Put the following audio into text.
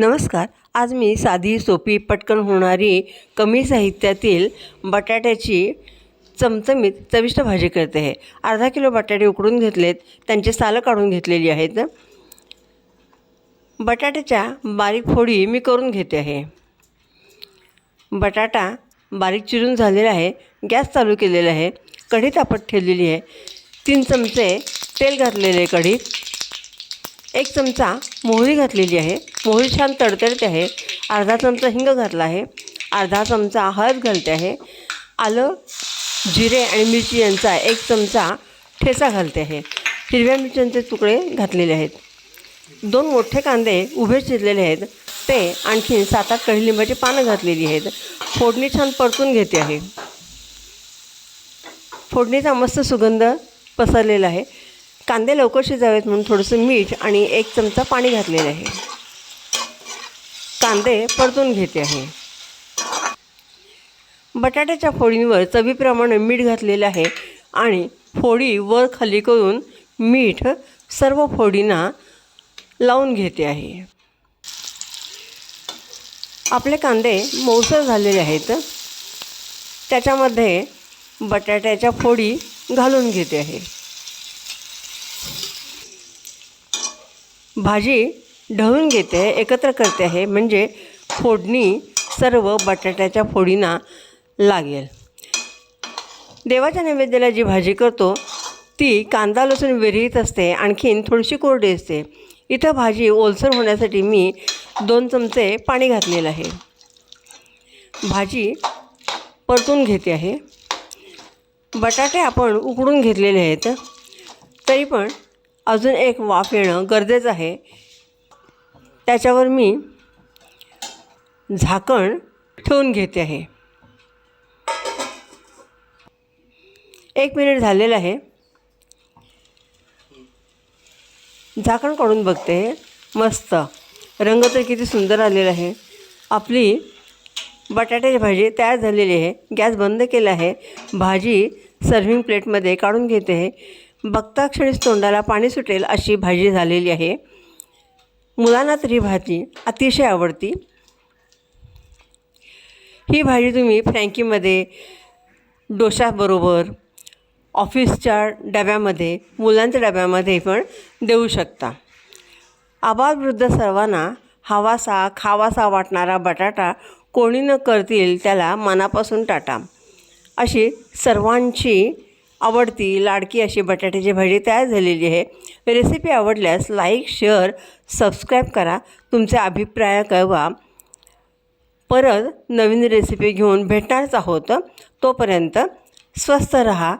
नमस्कार आज मी साधी सोपी पटकन होणारी कमी साहित्यातील बटाट्याची चमचमीत चविष्ट भाजी करते आहे. अर्धा किलो बटाटे उकडून घेतलेत त्यांची सालं काढून घेतलेली आहेत. बटाट्याच्या बारीक फोडी मी करून घेते आहे. बटाटा बारीक चिरून झालेला आहे गॅस चालू केलेला आहे कढी तापत ठेवलेली आहे. तीन चमचे तेल घातलेले आहे कढीत. एक चमचा मोहरी घातलेली आहे. मोहरी छान तडतडते आहे. अर्धा चमचा हिंग घातला आहे. अर्धा चमचा हळद घालते आहे. आलं जिरे आणि मिरची यांचा एक चमचा ठेचा घालते आहे. हिरव्या मिरच्यांचे तुकडे घातलेले आहेत. दोन मोठे कांदे उभे चिरलेले आहेत. ते आणखी सात आठ कडीलिंबाची पानं घातलेली आहेत. फोडणी छान परतून घेते आहे. फोडणीचा मस्त सुगंध पसरलेला आहे. कांदे लवकर शिजावेत म्हणून थोडंसं मीठ आणि एक चमचा पाणी घातलेलं आहे. कांदे परतून घेते आहे. बटाट्याच्या फोडींवर चवीप्रमाणे मीठ घातलेलं आहे आणि फोडी वर खाली करून मीठ सर्व फोडींना लावून घेते आहे. आपले कांदे मऊसर झालेले आहेत. त्याच्यामध्ये बटाट्याच्या फोडी घालून घेते आहे. भाजी ढवून घेते एकत्र करते आहे. म्हणजे फोडणी सर्व बटाट्याच्या फोडींना लागेल. देवाच्या नैवेद्याला जी भाजी करतो ती कांदा लसूण विरहित असते आणखीन थोडीशी कोरडी असते. इथं भाजी ओलसर होण्यासाठी मी दोन चमचे पाणी घातलेलं आहे. भाजी परतून घेते आहे. बटाटे आपण उकडून घेतलेले आहेत तरी पण अजून एक वाफ येणं गरजेचं आहे. त्याच्यावर मी झाकण ठेवून घेते आहे. एक मिनिट झालेलं आहे. झाकण काढून बघते. मस्त. रंग तर किती सुंदर आलेला आहे. आपली बटाट्याची भाजी तयार झालेली आहे. गॅस बंद केला आहे. भाजी सर्व्हिंग प्लेटमध्ये काढून घेते आहे. बघताक्षणीच तोंडाला पाणी सुटेल अशी भाजी झालेली आहे. मुलांना तर ही भाजी अतिशय आवडती. ही भाजी तुम्ही फ्रँकीमध्ये डोशाबरोबर ऑफिसच्या डब्यामध्ये मुलांच्या डब्यामध्ये पण देऊ शकता. आबालवृद्ध सर्वांना हवासा खावासा वाटणारा बटाटा कोणी न करतील त्याला मनापासून टाटा. अशी सर्वांची आवडती. लाडकी अशी बटाट्याची भाजी तयार झालेली आहे. रेसिपी आवडल्यास लाईक शेअर सबस्क्राईब करा. तुमचे अभिप्राय कळवा. परत नवीन रेसिपी घेऊन भेटणारच आहोत. तोपर्यंत स्वस्त रहा.